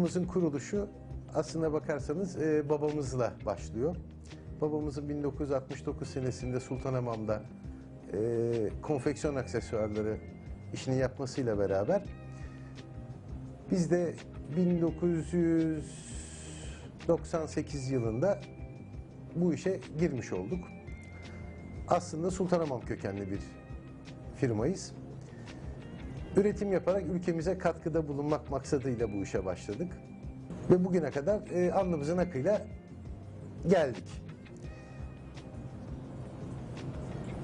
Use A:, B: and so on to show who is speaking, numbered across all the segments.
A: firmamızın kuruluşu aslına bakarsanız e, babamızla başlıyor. Babamızın 1969 senesinde Sultanhamam'da e, konfeksiyon aksesuarları işini yapmasıyla beraber biz de 1998 yılında bu işe girmiş olduk. Aslında Sultanhamam kökenli bir firmayız. Üretim yaparak ülkemize katkıda bulunmak maksadıyla bu işe başladık. Ve bugüne kadar e, alnımızın akıyla geldik.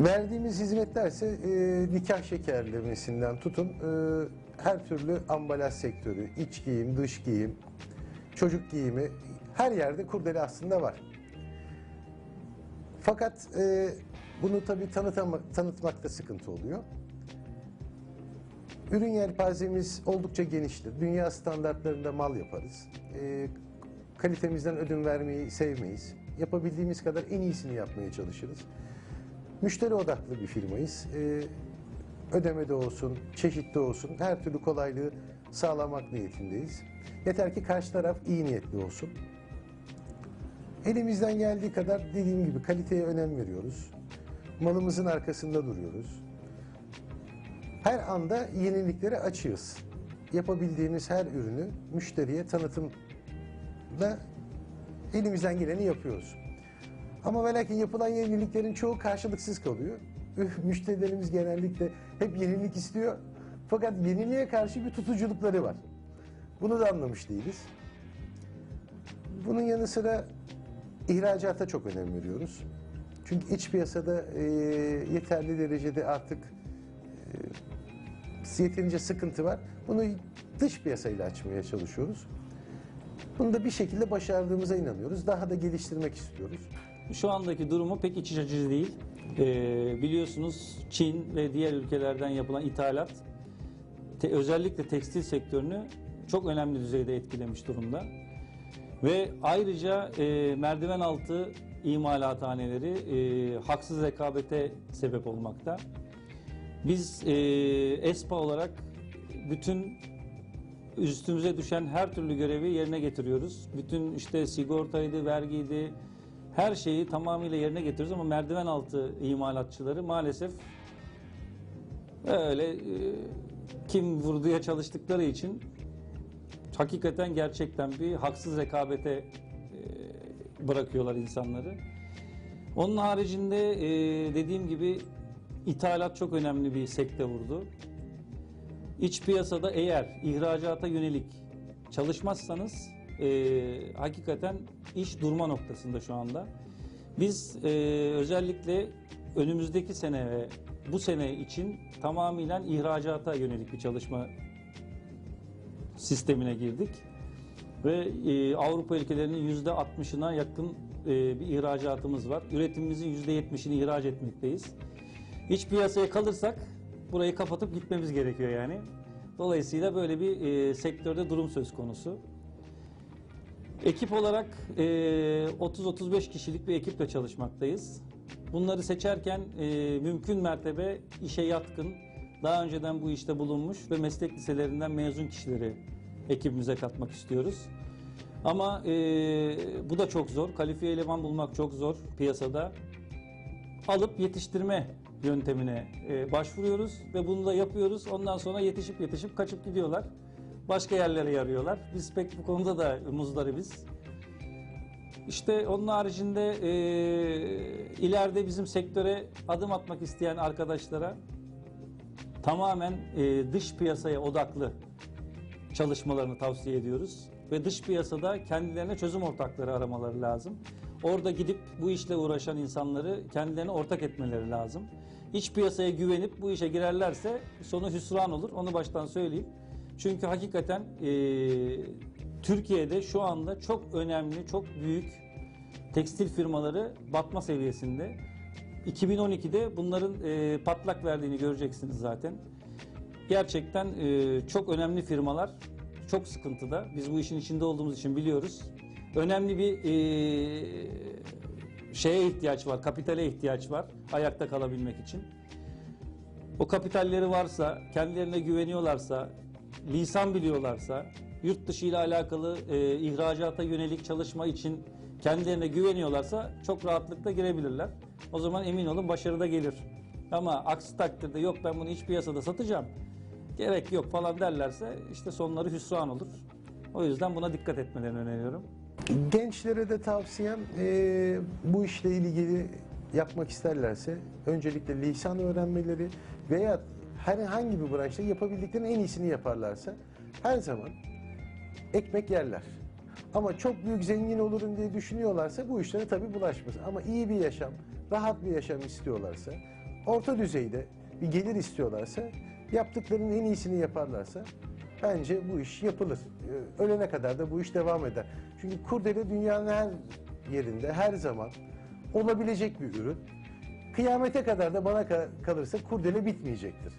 A: Verdiğimiz hizmetler ise e, nikah şekerlemesinden tutun e, her türlü ambalaj sektörü, iç giyim, dış giyim, çocuk giyimi her yerde kurdele aslında var. Fakat e, bunu tabii tanıtama, tanıtmakta sıkıntı oluyor. Ürün yelpazemiz oldukça geniştir. Dünya standartlarında mal yaparız. E, kalitemizden ödün vermeyi sevmeyiz. Yapabildiğimiz kadar en iyisini yapmaya çalışırız. Müşteri odaklı bir firmayız. E, ödemede olsun, çeşitli olsun her türlü kolaylığı sağlamak niyetindeyiz. Yeter ki karşı taraf iyi niyetli olsun. Elimizden geldiği kadar dediğim gibi kaliteye önem veriyoruz. Malımızın arkasında duruyoruz. Her anda yeniliklere açığız. Yapabildiğimiz her ürünü müşteriye tanıtımda elimizden geleni yapıyoruz. Ama ve yapılan yeniliklerin çoğu karşılıksız kalıyor. Müşterilerimiz genellikle hep yenilik istiyor. Fakat yeniliğe karşı bir tutuculukları var. Bunu da anlamış değiliz. Bunun yanı sıra ihracata çok önem veriyoruz. Çünkü iç piyasada e, yeterli derecede artık yeterince sıkıntı var. Bunu dış piyasayla açmaya çalışıyoruz. Bunu da bir şekilde başardığımıza inanıyoruz. Daha da geliştirmek istiyoruz.
B: Şu andaki durumu pek iç açıcı değil. Ee, biliyorsunuz Çin ve diğer ülkelerden yapılan ithalat te- özellikle tekstil sektörünü çok önemli düzeyde etkilemiş durumda. Ve ayrıca e, merdiven altı imalathaneleri e, haksız rekabete sebep olmakta. Biz e, ESPA olarak bütün üstümüze düşen her türlü görevi yerine getiriyoruz. Bütün işte sigortaydı, vergiydi, her şeyi tamamıyla yerine getiriyoruz ama merdiven altı imalatçıları maalesef öyle e, kim vurduya çalıştıkları için hakikaten gerçekten bir haksız rekabete e, bırakıyorlar insanları. Onun haricinde e, dediğim gibi ithalat çok önemli bir sekte vurdu. İç piyasada eğer ihracata yönelik çalışmazsanız e, hakikaten iş durma noktasında şu anda. Biz e, özellikle önümüzdeki sene ve bu sene için tamamıyla ihracata yönelik bir çalışma sistemine girdik. Ve e, Avrupa ülkelerinin yüzde 60'ına yakın e, bir ihracatımız var. Üretimimizin yüzde 70'ini ihraç etmekteyiz. İç piyasaya kalırsak burayı kapatıp gitmemiz gerekiyor yani. Dolayısıyla böyle bir e, sektörde durum söz konusu. Ekip olarak e, 30-35 kişilik bir ekiple çalışmaktayız. Bunları seçerken e, mümkün mertebe işe yatkın, daha önceden bu işte bulunmuş ve meslek liselerinden mezun kişileri ekibimize katmak istiyoruz. Ama e, bu da çok zor. Kalifiye eleman bulmak çok zor piyasada. Alıp yetiştirme yöntemine e, başvuruyoruz ve bunu da yapıyoruz. Ondan sonra yetişip yetişip kaçıp gidiyorlar. Başka yerlere yarıyorlar. Biz pek bu konuda da muzdaribiz. İşte onun haricinde e, ileride bizim sektöre adım atmak isteyen arkadaşlara tamamen e, dış piyasaya odaklı çalışmalarını tavsiye ediyoruz. Ve dış piyasada kendilerine çözüm ortakları aramaları lazım. Orada gidip bu işle uğraşan insanları kendilerine ortak etmeleri lazım. İç piyasaya güvenip bu işe girerlerse sonu hüsran olur. Onu baştan söyleyeyim. Çünkü hakikaten e, Türkiye'de şu anda çok önemli, çok büyük tekstil firmaları batma seviyesinde. 2012'de bunların e, patlak verdiğini göreceksiniz zaten. Gerçekten e, çok önemli firmalar çok sıkıntıda. Biz bu işin içinde olduğumuz için biliyoruz. Önemli bir e, şeye ihtiyaç var, kapitale ihtiyaç var ayakta kalabilmek için. O kapitalleri varsa, kendilerine güveniyorlarsa, lisan biliyorlarsa, yurt dışı ile alakalı e, ihracata yönelik çalışma için kendilerine güveniyorlarsa çok rahatlıkla girebilirler. O zaman emin olun başarı da gelir. Ama aksi takdirde yok ben bunu iç piyasada satacağım. Gerek yok falan derlerse işte sonları hüsran olur. O yüzden buna dikkat etmelerini öneriyorum.
A: Gençlere de tavsiyem eee, bu işle ilgili yapmak isterlerse öncelikle lisan öğrenmeleri veya herhangi bir branşta yapabildiklerinin en iyisini yaparlarsa her zaman ekmek yerler. Ama çok büyük zengin olurum diye düşünüyorlarsa bu işlere tabii bulaşmasın. Ama iyi bir yaşam, rahat bir yaşam istiyorlarsa, orta düzeyde bir gelir istiyorlarsa, yaptıklarının en iyisini yaparlarsa bence bu iş yapılır. Ee, Ölene kadar da bu iş devam eder. Çünkü kurdele dünyanın her yerinde, her zaman olabilecek bir ürün. Kıyamete kadar da bana ka- kalırsa kurdele bitmeyecektir.